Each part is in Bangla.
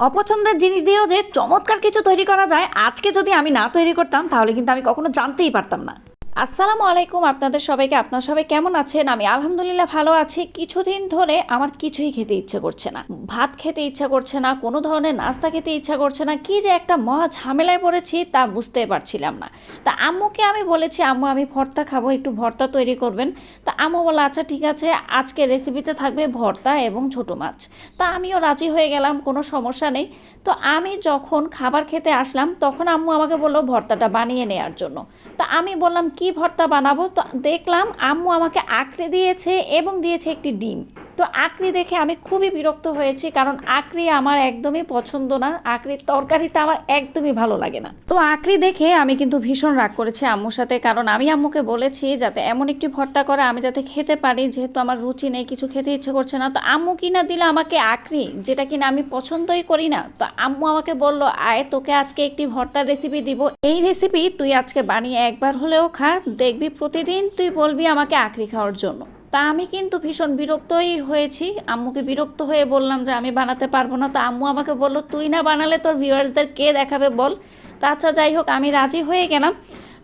অপছন্দের জিনিস দিয়েও যে চমৎকার কিছু তৈরি করা যায়, আজকে যদি আমি না তৈরি করতাম, তাহলে কিন্তু আমি কখনো জানতেই পারতাম না। আসসালামু আলাইকুম আপনাদের সবাইকে, আপনার সবাই কেমন আছেন? আমি আলহামদুলিল্লাহ ভালো আছি। কিছুদিন ধরে আমার কিছুই খেতে ইচ্ছে করছে না। ভাত খেতে ইচ্ছা করছে না, কোনো ধরনের নাস্তা খেতে ইচ্ছা করছে না। কি যে একটা মহা ঝামেলায় পড়েছি তা বুঝতে পারছিলাম না। তা আম্মুকে আমি বলেছি, আম্মু, আমি ভর্তা খাব, একটু ভর্তা তৈরি করবেন। তা আম্মু বলে আচ্ছা ঠিক আছে, আজকে রেসিপিতে থাকবে ভর্তা এবং ছোট মাছ। তা আমিও রাজি হয়ে গেলাম, কোনো সমস্যা নেই। তো আমি যখন খাবার খেতে আসলাম, তখন আম্মু আমাকে বলল, ভর্তাটা বানিয়ে নেওয়ার জন্য। তা আমি বললাম, কি ভর্তা বানাবো। তো দেখলাম আম্মু আমাকে আঁকড়ে দিয়েছে এবং দিয়েছে একটি ডিম। তো আঁকড়ি দেখে আমি খুবই বিরক্ত হয়েছি, কারণ আঁকড়ি আমার একদমই পছন্দ না আঁকড়ির তরকারিটা আমার একদমই ভালো লাগে না। তো আঁকড়ি দেখে আমি কিন্তু ভীষণ রাগ করেছি আম্মুর সাথে, কারণ আমি আম্মুকে বলেছি যাতে এমন একটি ভর্তা করে আমি যাতে খেতে পারি, যেহেতু আমার রুচি নেই, কিছু খেতে ইচ্ছে করছে না। তো আম্মু কিনা দিলে আমাকে আঁকড়ি, যেটা কিনা আমি পছন্দই করি না। তো আম্মু আমাকে বলল, আয়, তোকে আজকে একটি ভর্তার রেসিপি দিব। এই রেসিপি তুই আজকে বানিয়ে একবার হলেও খা, দেখবি প্রতিদিন তুই বলবি আমাকে আঁকড়ি খাওয়ার জন্য। তা আমি কিন্তু ভীষণ বিরক্তই হয়েছি। আম্মুকে বিরক্ত হয়ে বললাম যে, আমি বানাতে পারব না। তো আম্মু আমাকে বলল, তুই না বানালে তোর ভিউয়ার্সদের কে দেখাবে বল? তা আচ্ছা যাই হোক, আমি রাজি হয়ে গেলাম।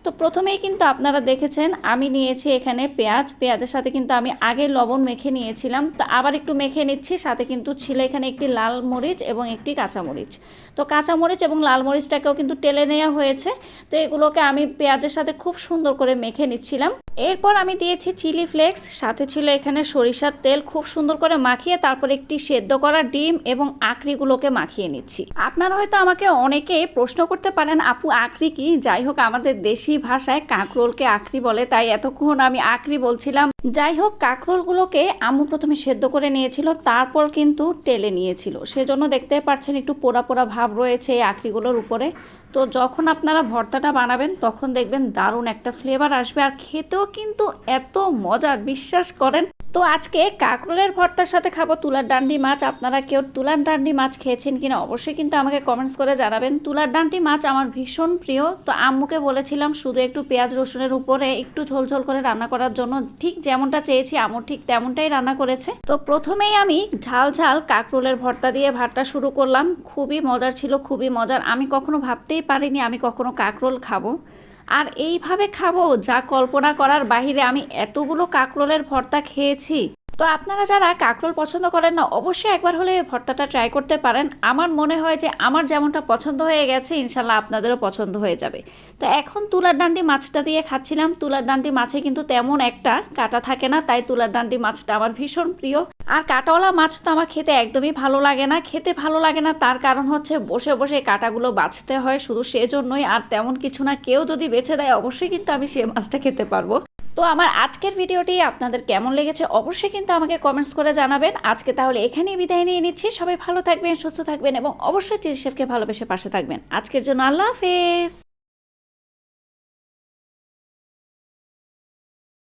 তো প্রথমেই কিন্তু আপনারা দেখেছেন, আমি নিয়েছি এখানে পেঁয়াজ। পেঁয়াজের সাথে কিন্তু আমি আগে লবণ মেখে নিয়েছিলাম। তো আবার একটু মেখে নিচ্ছি, সাথে কিন্তু ছিল এখানে একটি লাল মরিচ এবং একটি কাঁচামরিচ তো কাঁচামরিচ এবং লাল মরিচটাকেও কিন্তু টেলে নেওয়া হয়েছে। তো এগুলোকে আমি পেঁয়াজের সাথে খুব সুন্দর করে মেখে নিচ্ছিলাম। এরপর আমি দিয়েছি চিলি ফ্লেক্স, সাথে ছিল এখানে সরিষার তেল খুব সুন্দর করে মাখিয়ে তারপর একটি সেদ্ধ করা ডিম এবং আঁকড়িগুলোকে মাখিয়ে নিচ্ছি। আপনারা হয়তো আমাকে অনেকে প্রশ্ন করতে পারেন, আপু আঁকড়ি কি? যাই হোক, আমাদের দেশি ভাষায় কাঁকরোলকে আঁকড়ি বলে, তাই এতক্ষণ আমি আঁকড়ি বলছিলাম। যাই হোক, কাঁকরোলগুলোকে আম্মু প্রথমে সেদ্ধ করে নিয়েছিল, তারপর কিন্তু টেলে নিয়েছিল। সেজন্য দেখতে পাচ্ছেন একটু পোড়া পোড়া ভাব রয়েছে এই আঁকড়িগুলোর উপরে। তো যখন আপনারা ভর্তাটা বানাবেন, তখন দেখবেন দারুণ একটা ফ্লেভার আসবে। আর খেতেও কিন্তু এত মজার বিশ্বাস করেন? তো আজকে কাঁকরোলের ভর্তার সাথে খাব তুলার ডান্ডি মাছ। আপনারা কেউ তুলার ডান্ডি মাছ খেয়েছেন কিনা অবশ্যই কিন্তু আমাকে কমেন্টস করে জানাবেন। তুলার ডান্ডি মাছ আমার ভীষণ প্রিয়। তো আম্মুকে বলেছিলাম শুধু একটু পেঁয়াজ রসুনের উপরে একটু ঝোল ঝোল করে রান্না করার জন্য। ঠিক যেমনটা চেয়েছি আম্মু ঠিক তেমনটাই রান্না করেছে। তো প্রথমেই আমি ঝাল ঝাল কাঁকরোলের ভর্তা দিয়ে ভাতটা শুরু করলাম। খুবই মজার ছিল, খুবই মজার। আমি কখনো ভাবতেই পারিনি আমি কখনো কাঁকরোল খাব। আর এইভাবে খাব যা কল্পনা করার বাহিরে আমি এতগুলো কাঁকরোলের ভর্তা খেয়েছি। তো আপনারা যারা কাঁকরোল পছন্দ করেন না, অবশ্যই একবার হলে ভর্তাটা ট্রাই করতে পারেন। আমার মনে হয় যে আমার যেমনটা পছন্দ হয়ে গেছে, ইনশাল্লাহ আপনাদেরও পছন্দ হয়ে যাবে। তো এখন তুলার ডান্ডি মাছটা দিয়ে খাচ্ছিলাম। তুলার ডান্ডি মাছে কিন্তু তেমন একটা কাটা থাকে না, তাই তুলার ডান্ডি মাছটা আমার ভীষণ প্রিয়। আর কাটাওয়ালা মাছ তো আমার খেতে একদমই ভালো লাগে না। খেতে ভালো লাগে না, তার কারণ হচ্ছে বসে বসে কাটাগুলো বাছতে হয় শুধু সেজন্যই, আর তেমন কিছু না। কেউ যদি বেছে দেয়, অবশ্যই কিন্তু আমি সে মাছটা খেতে পারব। তো আমার আজকের ভিডিওটি আপনাদের কেমন লেগেছে অবশ্যই কিন্তু আমাকে কমেন্টস করে জানাবেন। আজকে তাহলে এখানেই বিদায় নিয়ে নিচ্ছি। সবাই ভালো থাকবেন, সুস্থ থাকবেন এবং অবশ্যই চিজ ভালোবেসে পাশে থাকবেন। আজকের জন্য আল্লাহ হাফেজ।